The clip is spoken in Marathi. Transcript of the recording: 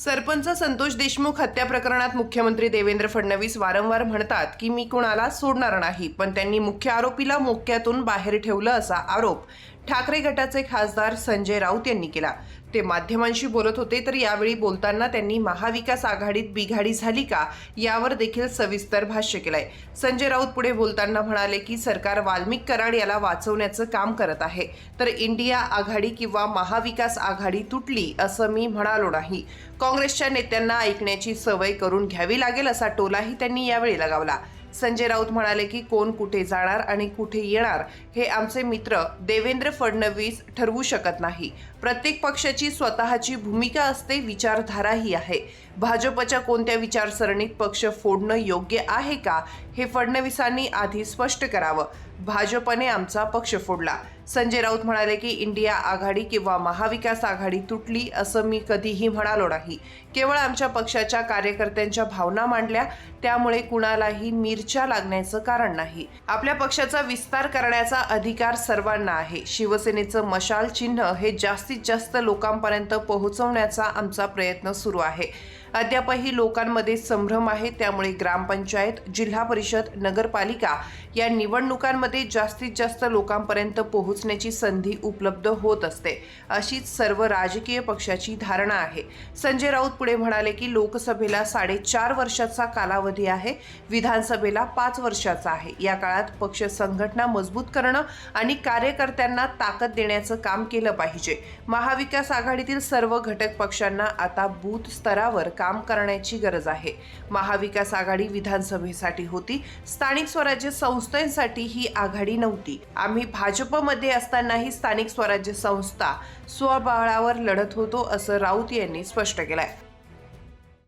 सरपंच संतोष देशमुख हत्या प्रकरणात मुख्यमंत्री देवेंद्र फडणवीस वारंवार म्हणतात की मी कुणाला सोडणार नाही पण त्यांनी मुख्य आरोपीला मोक्यातून बाहेर ठेवलं असा आरोप ठाकरे गटाचे खासदार संजय राऊत यांनी केला. ते माध्यमांशी बोलत होते तर यावेळी बोलताना त्यांनी महाविकास आघाडीत बिघाडी झाली का यावर देखील सविस्तर भाष्य केलंय. संजय राऊत पुढे बोलताना म्हणाले की सरकार वाल्मिक कराड याला वाचवण्याचं काम करत आहे. तर इंडिया आघाडी किंवा महाविकास आघाडी तुटली असं मी म्हणालो नाही. काँग्रेसच्या नेत्यांना ऐकण्याची सवय करून घ्यावी लागेल असा टोलाही त्यांनी यावेळी लगावला. संजय राऊत म्हणाले की कोण कुठे जाणार आणि कुठे येणार हे आमचे मित्र देवेंद्र फडणवीस ठरवू शकत नाही. प्रत्येक पक्षाची स्वतःची भूमिका असते विचारधाराही आहे. भाजपच्या कोणत्या विचारसरणीत पक्ष फोडणं योग्य आहे का हे फडणवीसांनी आधी स्पष्ट करावं. भाजपने आमचा पक्ष फोडला. संजय राऊत म्हणाले की इंडिया आघाडी किंवा महाविकास आघाडी तुटली असं मी कधीही म्हणालो नाही. केवळ आमच्या पक्षाच्या कार्यकर्त्यांच्या भावना मांडल्या. त्यामुळे कुणालाही मिरच्या लागण्याचं कारण नाही. आपल्या पक्षाचा विस्तार करण्याचा अधिकार सर्वांना आहे. शिवसेनेचं मशाल चिन्ह हे जास्तीत जास्त लोकांपर्यंत पोहोचवण्याचा आमचा प्रयत्न सुरू आहे. अद्यापही लोकांमध्ये संभ्रम आहे त्यामुळे ग्रामपंचायत जिल्हा परिषद नगरपालिका या निवडणुकांमध्ये जास्तीत जास्त लोकांपर्यंत पोहोचण्याची संधी उपलब्ध होत असते अशीच सर्व राजकीय पक्षाची धारणा आहे. संजय राऊत पुढे म्हणाले की लोकसभेला साडेचार वर्षाचा कालावधी आहे विधानसभेला पाच वर्षाचा आहे. या काळात पक्ष संघटना मजबूत करणं आणि कार्यकर्त्यांना ताकद देण्याचं काम केलं पाहिजे. महाविकास आघाडीतील सर्व घटक पक्षांना आता बूथ स्तरावर काम करण्याची गरज आहे. महाविकास आघाडी विधानसभेसाठी होती. स्थानिक स्वराज्य संस्थांसाठी ही आघाडी नव्हती. आम्ही भाजपमध्ये असतानाही स्थानिक स्वराज्य संस्था स्वबळावर लढत होतो असं राऊत यांनी स्पष्ट केलंय.